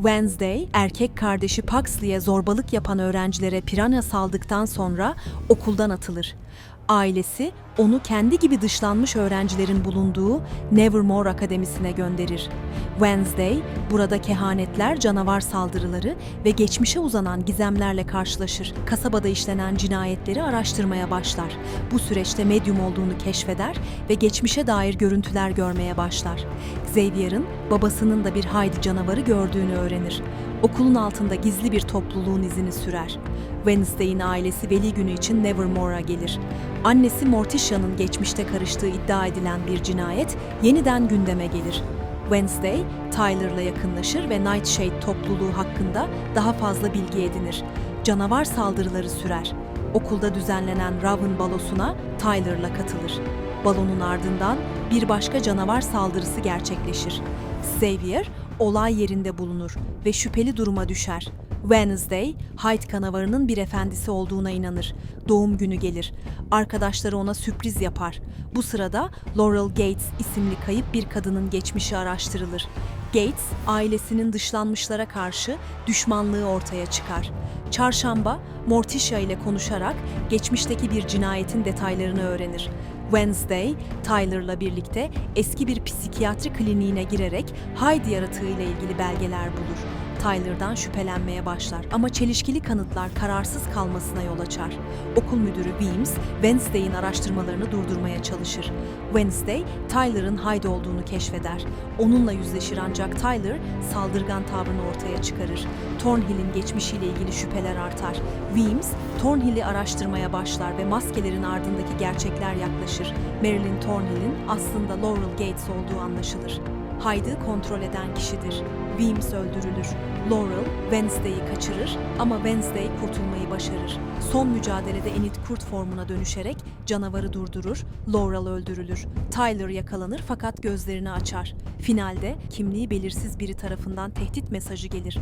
Wednesday, erkek kardeşi Paxley'e zorbalık yapan öğrencilere pirana saldıktan sonra okuldan atılır. Ailesi onu kendi gibi dışlanmış öğrencilerin bulunduğu Nevermore Akademisi'ne gönderir. Wednesday, burada kehanetler, canavar saldırıları ve geçmişe uzanan gizemlerle karşılaşır. Kasabada işlenen cinayetleri araştırmaya başlar. Bu süreçte medyum olduğunu keşfeder ve geçmişe dair görüntüler görmeye başlar. Xavier'ın babasının da bir haydi canavarı gördüğünü öğrenir. Okulun altında gizli bir topluluğun izini sürer. Wednesday'in ailesi veli günü için Nevermore'a gelir. Annesi Morticia'nın geçmişte karıştığı iddia edilen bir cinayet yeniden gündeme gelir. Wednesday, Tyler'la yakınlaşır ve Nightshade topluluğu hakkında daha fazla bilgi edinir. Canavar saldırıları sürer. Okulda düzenlenen Raven balosuna Tyler'la katılır. Balonun ardından bir başka canavar saldırısı gerçekleşir. Xavier olay yerinde bulunur ve şüpheli duruma düşer. Wednesday, Hyde canavarının bir efendisi olduğuna inanır. Doğum günü gelir. Arkadaşları ona sürpriz yapar. Bu sırada Laurel Gates isimli kayıp bir kadının geçmişi araştırılır. Gates, ailesinin dışlanmışlara karşı düşmanlığı ortaya çıkar. Çarşamba, Morticia ile konuşarak geçmişteki bir cinayetin detaylarını öğrenir. Wednesday, Tyler'la birlikte eski bir psikiyatri kliniğine girerek Heidi yaratığıyla ilgili belgeler bulur. Tyler'dan şüphelenmeye başlar ama çelişkili kanıtlar kararsız kalmasına yol açar. Okul müdürü Weems, Wednesday'in araştırmalarını durdurmaya çalışır. Wednesday, Tyler'ın Hyde olduğunu keşfeder. Onunla yüzleşir ancak Tyler, saldırgan tavrını ortaya çıkarır. Thornhill'in geçmişiyle ilgili şüpheler artar. Weems, Thornhill'i araştırmaya başlar ve maskelerin ardındaki gerçekler yaklaşır. Marilyn Thornhill'in aslında Laurel Gates olduğu anlaşılır. Hyde'ı kontrol eden kişidir. Weems öldürülür. Laurel, Wednesday'i kaçırır ama Wednesday kurtulmayı başarır. Son mücadelede Enid kurt formuna dönüşerek canavarı durdurur, Laurel öldürülür. Tyler yakalanır fakat gözlerini açar. Finalde kimliği belirsiz biri tarafından tehdit mesajı gelir.